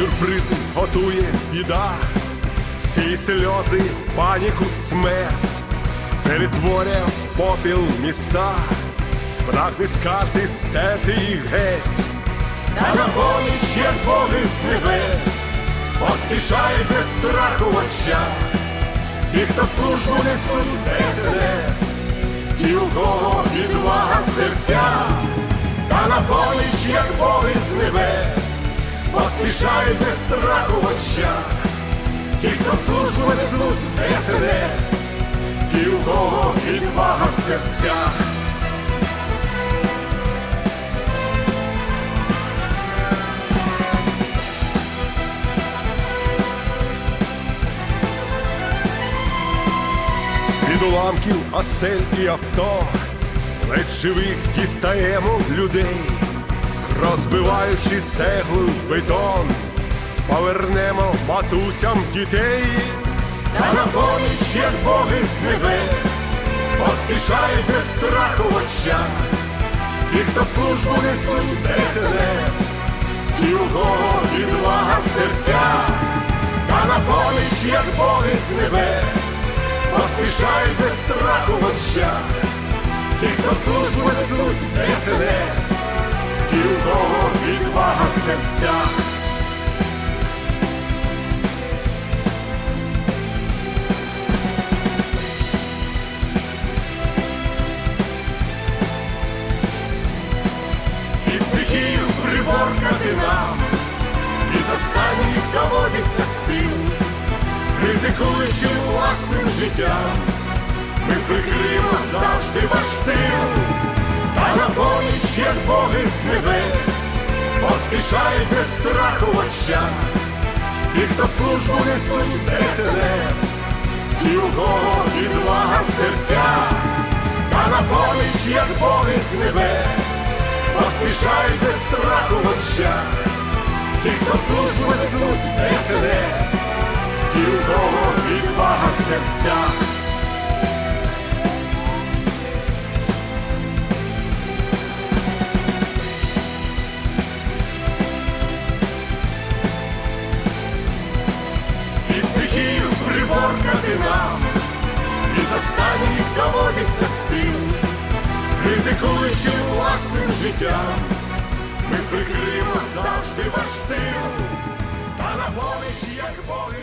сюрпризи готує біда, всі сльози, паніку, смерть, перетворює попіл міста, прагне з карти стерти їх геть. Та на поміч, як боги з небес, поспішають без страху очах, ті, хто службу несуть СНС, ті, у кого відвага в серцях, та на поміч, як боги з небес, поспішають без страху в очах, ті, хто службу несуть СНС, ті, у кого відвага в серцях. З-під уламків осель і авто, ледь живих дістаємо людей, розбиваючи цеглу в бетон, повернемо матусям дітей, та на поміч, як боги з небес, поспішають без страху в очах, ті, хто службу несуть СНС, ті, у кого відвага в серцях, та на поміч, як боги з небес поспішають без страху в очах, ті, хто службу несуть СНС, ті, у кого відвага в серцях. І стихію приборкати нам, і з останніх доводиться сил ризикуючи власним життям, ми прикриємо завжди ваш тил, поміч, як боги з небес, поспішають без страху в очах, ті, хто службу несуть СНС, ті, у кого відвага в серцях, та на поміч, як боги з небес, поспішають без страху в очах, ті, хто службу несуть СНС ті, у кого відвага в серцях. Ризикуючи власним життям, ми прикриємо завжди ваш тил. Та на поміч, як боги